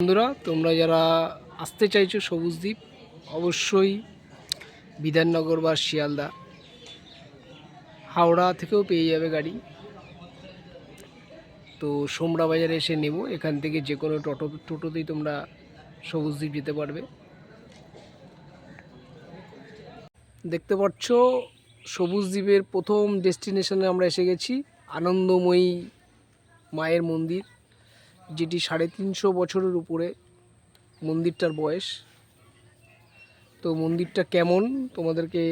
বন্ধুরা, তোমরা যারা আসতে চাইছো সবুজ দ্বীপ, অবশ্যই বিধাননগর বা শিয়ালদা, হাওড়া থেকেও পেয়ে যাবে গাড়ি। তো সোমরা বাজারে এসে নেব, এখান থেকে যে কোনো টোটো, টোটোতেই তোমরা সবুজ দ্বীপ যেতে পারবে। দেখতে পাচ্ছ সবুজ দ্বীপের প্রথম ডেস্টিনেশনে আমরা এসে গেছি, আনন্দময়ী মায়ের মন্দির, যেটি সাড়ে তিনশো বছরের উপরে মন্দিরটার বয়স। তো মন্দিরটা কেমন তোমাদেরকে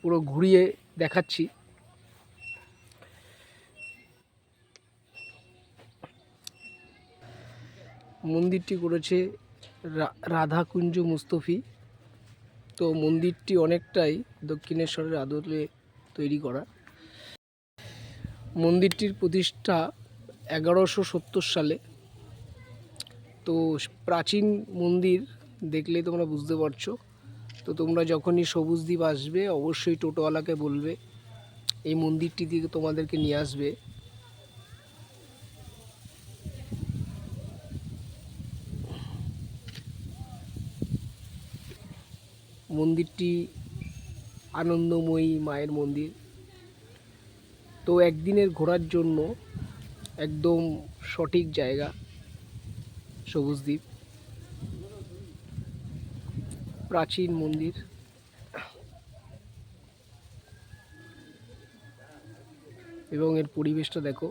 পুরো ঘুরিয়ে দেখাচ্ছি। মন্দিরটি করেছে রাধাকুঞ্জ মুস্তফি। তো মন্দিরটি অনেকটাই দক্ষিণেশ্বরের আদলে তৈরি করা। মন্দিরটির প্রতিষ্ঠা এগারোশো সত্তর সালে। তো প্রাচীন মন্দির দেখলেই তোমরা বুঝতে পারছ। তো তোমরা যখনই সবুজ দ্বীপ আসবে, অবশ্যই টোটোওয়ালাকে বলবে, এই মন্দিরটি দিকে তোমাদেরকে নিয়ে আসবে। মন্দিরটি আনন্দময়ী মায়ের মন্দির। তো একদিনের ঘোরার জন্য একদম সঠিক জায়গা সবুজ দ্বীপ। প্রাচীন মন্দির। এবং এর পরিবেশটা দেখো।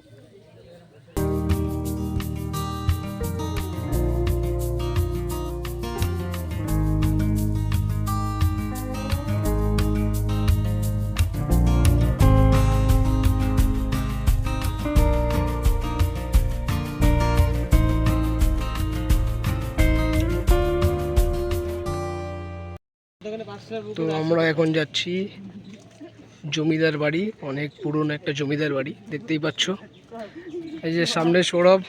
তো আমরা এখন যাচ্ছি জমিদার বাড়ি, অনেক পুরনো একটা জমিদার বাড়ি, দেখতেই পাচ্ছ। এই যে সামনে সৌরভ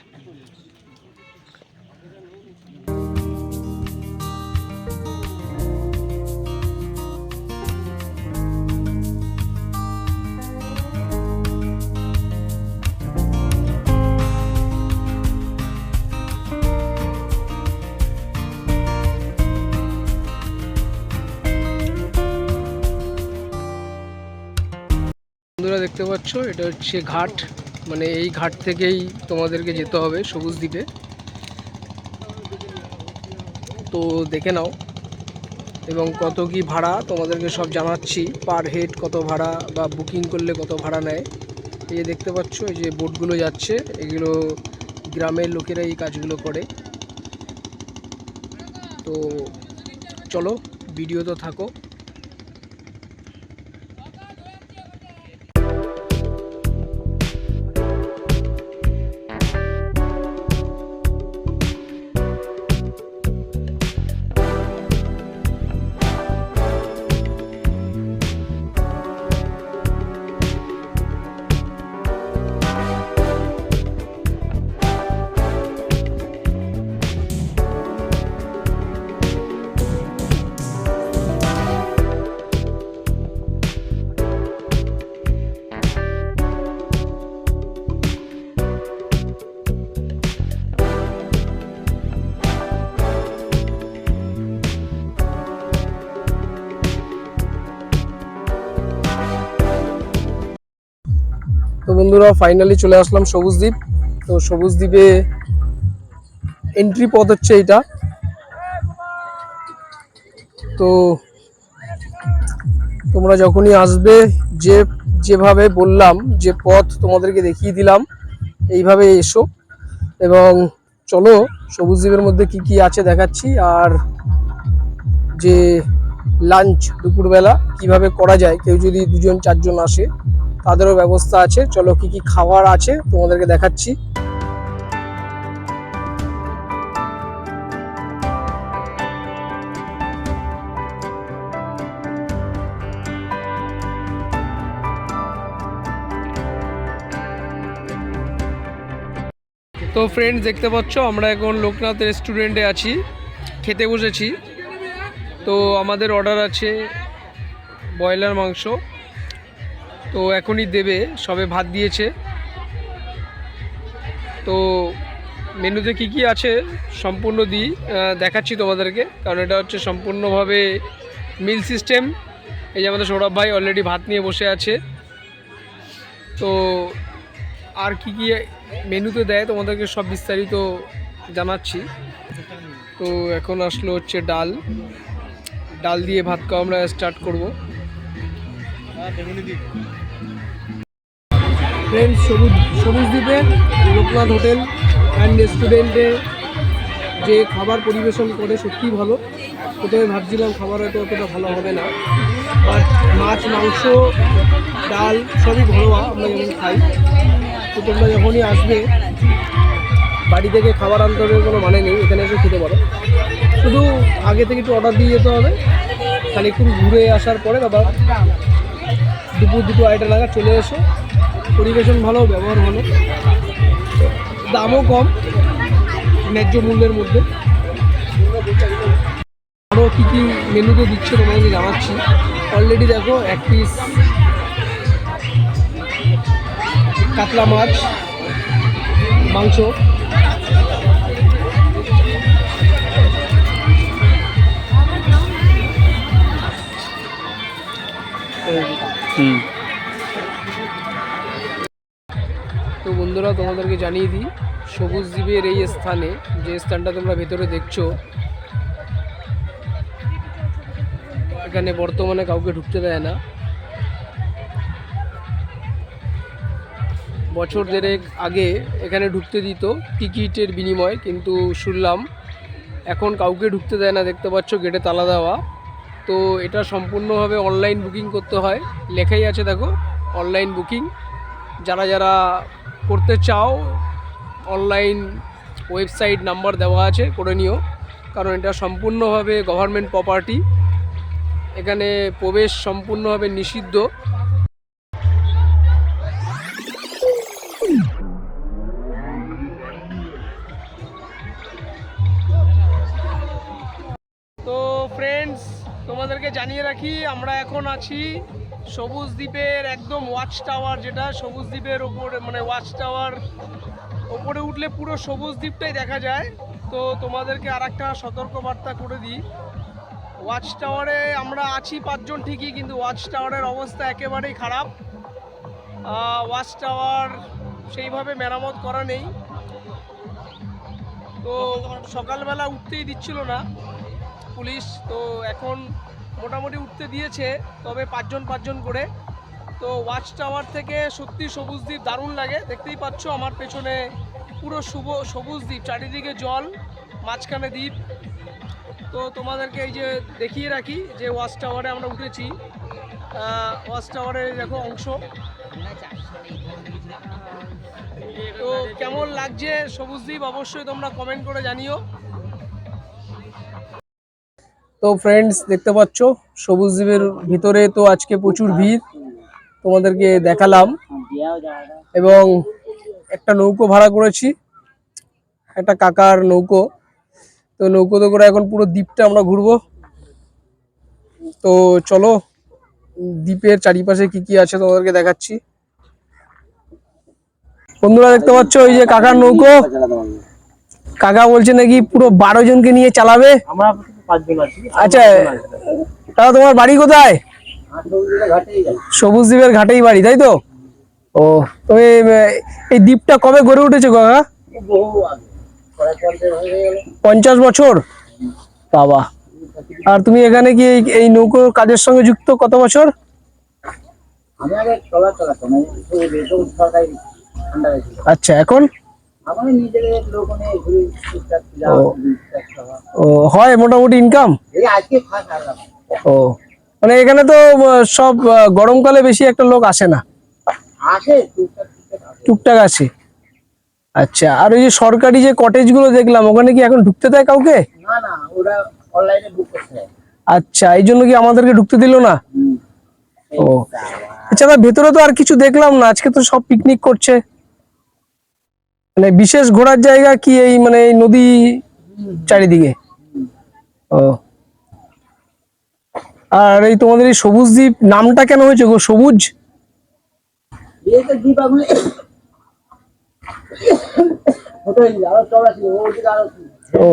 দেখতে পাচ্ছ, এটা হচ্ছে ঘাট। মানে এই ঘাট থেকেই তোমাদেরকে যেতে হবে সবুজ দ্বীপে। তো দেখে নাও। এবং কত কি ভাড়া তোমাদেরকে সব জানাচ্ছি। পার হেড কত ভাড়া বা বুকিং করলে কত ভাড়া নেয়। এই দেখতে পাচ্ছ, এই যে বোটগুলো যাচ্ছে, এগুলো গ্রামের লোকেরা এই কাজগুলো করে। তো চলো ভিডিও তো থাকো। বন্ধুরা ফাইনালি চলে আসলাম সবুজ দ্বীপ তো সবুজ দ্বীপে এন্ট্রি পথ হচ্ছে এইটা। তো তোমরা যখনই আসবে, যে যেভাবে বললাম, যে পথ তোমাদেরকে দেখিয়ে দিলাম, এইভাবে এসো। এবং চলো সবুজ দ্বীপের মধ্যে কি কি আছে দেখাচ্ছি, আর যে লাঞ্চ দুপুরবেলা কীভাবে করা যায়, কেউ যদি দুজন, চারজন আসে তাদেরও ব্যবস্থা আছে। চলো কি কি খাবার আছে তোমাদেরকে দেখাচ্ছি। তো ফ্রেন্ডস দেখতে পাচ্ছ, আমরা এখন লোকনাথ রেস্টুরেন্টে আছি। খেতে বসেছি। তো আমাদের অর্ডার আছে ব্রয়লার মাংস। তো এখনই দেবে, সবে ভাত দিয়েছে। তো মেনুতে কি কি আছে সম্পূর্ণ দিই দেখাচ্ছি তোমাদেরকে। কারণ এটা হচ্ছে সম্পূর্ণভাবে মিল সিস্টেম। এই যে আমাদের সৌরভ ভাই অলরেডি ভাত নিয়ে বসে আছে। তো আর কি কি মেনুতে দেয় তোমাদেরকে সব বিস্তারিত জানাচ্ছি। তো এখন আসলো হচ্ছে ডাল। ডাল দিয়ে ভাত খাওয়া আমরা স্টার্ট করব। ফ্রেন্ডস সবুজ সবুজ দ্বীপে, লোকনাথ হোটেল অ্যান্ড রেস্টুরেন্টে যে খাবার পরিবেশন করে সত্যিই ভালো। প্রথমে ভাবছিলাম খাবার হয়তো অতটা ভালো হবে না। বাট মাছ, মাংস, ডাল সবই ঘরোয়া, আমরা যেমন খাই। তো তোমরা যখনই আসবে, বাড়ি থেকে খাবার আনতে হবে কোনো মানে নেই, এখানে এসে খেতে পারো। শুধু আগে থেকে একটু অর্ডার দিয়ে যেতে হবে। খানিক্ষণ ঘুরে আসার পরে আবার দুপুর দুটো আড়াইটা নাগাদ চলে এসো। পরিবেশন ভালো, ব্যবহার ভালো। দামও কম, ন্যায্য মূল্যের মধ্যে। আরও কী কী মেনুতে দিচ্ছে তোমাকে জানাচ্ছি। অলরেডি দেখো, এক পিস কাতলা মাছ, মাংস। তো বন্ধুরা, তোমাদেরকে জানিয়ে দিই, সবুজ দ্বীপের এই স্থানে যে স্থানটা তোমরা ভেতরে দেখছ, এখানে বর্তমানে কাউকে ঢুকতে দেয় না। বছর দেড়েক আগে এখানে ঢুকতে দিত টিকিটের বিনিময়, কিন্তু শুনলাম এখন কাউকে ঢুকতে দেয় না, দেখতে পাচ্ছ গেটে তালা দেওয়া। তো এটা সম্পূর্ণভাবে অনলাইন বুকিং করতে হয়। লেখাই আছে দেখো অনলাইন বুকিং যারা যারা করতে চাও অনলাইন ওয়েবসাইট নাম্বার দেওয়া আছে, করে নিও। কারণ এটা সম্পূর্ণভাবে গভর্নমেন্ট প্রপার্টি এখানে প্রবেশ সম্পূর্ণভাবে নিষিদ্ধ। তো ফ্রেন্ডস তোমাদেরকে জানিয়ে রাখি, আমরা এখন আছি সবুজ দ্বীপের একদম ওয়াচ টাওয়ার যেটা, সবুজ দ্বীপের ওপরে মানে ওয়াচ টাওয়ার ওপরে উঠলে পুরো সবুজ দ্বীপটাই দেখা যায়। তো তোমাদেরকে আর একটা সতর্কবার্তা করে দিই। ওয়াচ টাওয়ারে আমরা আছি পাঁচজন ঠিকই, কিন্তু ওয়াচ টাওয়ারের অবস্থা একেবারেই খারাপ। ওয়াচ টাওয়ার সেইভাবে মেরামত করা নেই। তো সকালবেলা উঠতেই দিচ্ছিল না পুলিশ। তো এখন মোটামুটি উঠতে দিয়েছে, তবে পাঁচজন পাঁচজন করে। তো ওয়াচ টাওয়ার থেকে সত্যি সবুজ দ্বীপ দারুণ লাগে। দেখতেই পাচ্ছ আমার পেছনে পুরো শুভ, সবুজ দ্বীপ, চারিদিকে জল, মাঝখানে দ্বীপ। তো তোমাদেরকে এই যে দেখিয়ে রাখি যে ওয়াচ টাওয়ারে আমরা উঠেছি। ওয়াচ টাওয়ারের দেখো অংশ। তো কেমন লাগছে সবুজ দ্বীপ অবশ্যই তোমরা কমেন্ট করে জানিও। তো ফ্রেন্ডস দেখতে পাচ্ছ, সবুজ দ্বীপের ভিতরে তো আজকে প্রচুর ভিড়, তোমাদেরকে দেখালাম। এবং একটা নৌকো ভাড়া করেছি, একটা কাকার নৌকো। তো নৌকোতে করে এখন পুরো দ্বীপটা আমরা ঘুরবো। তো চলো, দ্বীপের চারিপাশে কি কি আছে তোমাদেরকে দেখাচ্ছি। বন্ধুরা, দেখতে পাচ্ছ ওই যে কাকার নৌকো। কাকা বলছে নাকি পুরো বারো জনকে নিয়ে চালাবে। আমরা আচ্ছা তাহলে তোমার বাড়ি কোথায়? সবুজ দ্বীপের ঘাটেই বাড়ি তাই তো? ও তবে এই দ্বীপটা কবে গড়ে উঠেছে কাকা পঞ্চাশ হয়ে? পঞ্চাশ বছর? বাবা। আর তুমি এখানে কি এই- নৌকো কাজের সঙ্গে যুক্ত কত বছর? আচ্ছা এখন? ও। হয় মোটামুটি ইনকাম ও মানে এখানে তো সব গরমকালে বেশি একটা লোক আসে না। টুকটাক আসে। আচ্ছা আর ওই যে সরকারি যে কটেজগুলো দেখলাম ওখানে কি এখন ঢুকতে দেয় কাউকে? আচ্ছা এই জন্য কি আমাদেরকে ঢুকতে দিল না? ও আচ্ছা ভেতরে তো আর কিছু দেখলাম না আজকে তো সব পিকনিক করছে। মানে বিশেষ ঘোরার জায়গা কি এই মানে নদী চারিদিকে। ও। আর এই তোমাদের এই সবুজ দ্বীপ নামটা কেন হয়েছে গো? সবুজ। ও।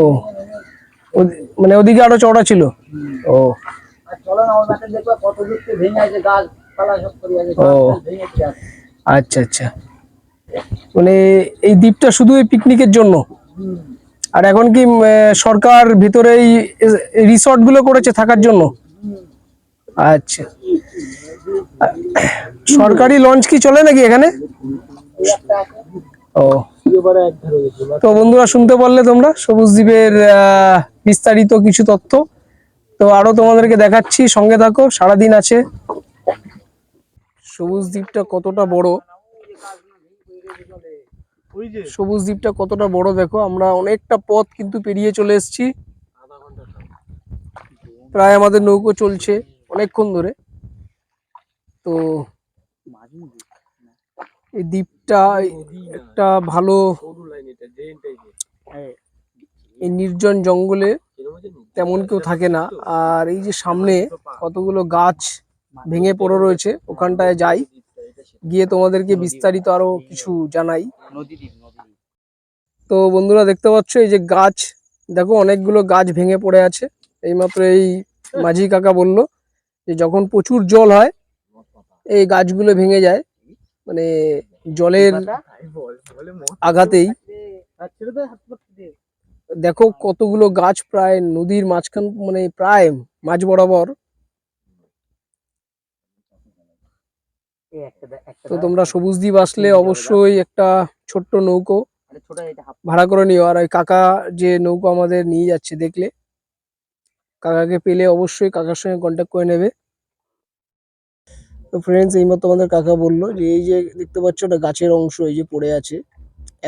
মানে ওদিকে আরও চওড়া ছিল? ও। আচ্ছা আচ্ছা। মানে এই দ্বীপটা শুধু পিকনিকের জন্য? আর এখন কি সরকার ভিতরে এই রিসর্টগুলো করেছে থাকার জন্য? আচ্ছা। সরকারি লঞ্চ কি চলে নাকি এখানে? ও। তো বন্ধুরা, শুনতে পারলে তোমরা, সবুজ দ্বীপের বিস্তারিত কিছু তথ্য। তো আরও তোমাদেরকে দেখাচ্ছি, সঙ্গে থাকো, সারাদিন আছে। সবুজ দ্বীপটা কতটা বড়? সবুজ দ্বীপটা কতটা বড় দেখো আমরা অনেকটা পথ কিন্তু পেরিয়ে চলে এসেছি। প্রায় আমাদের নৌকো চলছে অনেকক্ষণ ধরে। তো এই দ্বীপটা একটা ভালো এই নির্জন জঙ্গলে তেমন কেউ থাকে না। আর এই যে সামনে কতগুলো গাছ ভেঙে পড়ে রয়েছে ওখানটায় যাই। গিয়ে তোমাদেরকে বিস্তারিত আরও কিছু জানাই। তো বন্ধুরা দেখতে পাচ্ছ, এই যে গাছ, দেখো অনেকগুলো গাছ ভেঙে পড়ে আছে। এইমাত্র এই মাঝি কাকা বলল যে যখন প্রচুর জল হয়, এই গাছগুলো ভেঙে যায়। মানে জলের আঘাতেই। দেখো কতগুলো গাছ প্রায় নদীর মাঝখান মানে প্রায় মাঝ বরাবর তো তোমরা সবুজ দ্বীপ আসলে অবশ্যই একটা ছোট্ট নৌকো ভাড়া করে নিও। আর ওই কাকা যে নৌকো আমাদের নিয়ে যাচ্ছে দেখলে কাকাকে পেলে অবশ্যই কাকার সঙ্গে কন্ট্যাক্ট করে নেবে। তো ফ্রেন্ডস এইমাত্র আমাদের কাকা বলল যে এই যে দেখতে পাচ্ছ ওটা গাছের অংশ এই যে পড়ে আছে।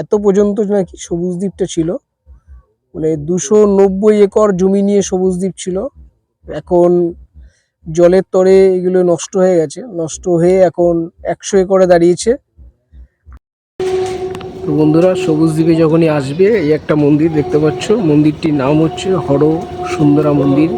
এত পর্যন্ত নাকি সবুজ দ্বীপটা ছিল। মানে দুশো নব্বই একর জমি নিয়ে সবুজ দ্বীপ ছিল। এখন জলের তরে এগুলো নষ্ট হয়ে গেছে। নষ্ট হয়ে এখন একশো একরে দাঁড়িয়েছে। বন্ধুরা, সবুজ দ্বীপে যখনই আসবে, এই একটা মন্দির দেখতে পাচ্ছ। মন্দিরটির নাম হচ্ছে হর সুন্দরা মন্দির।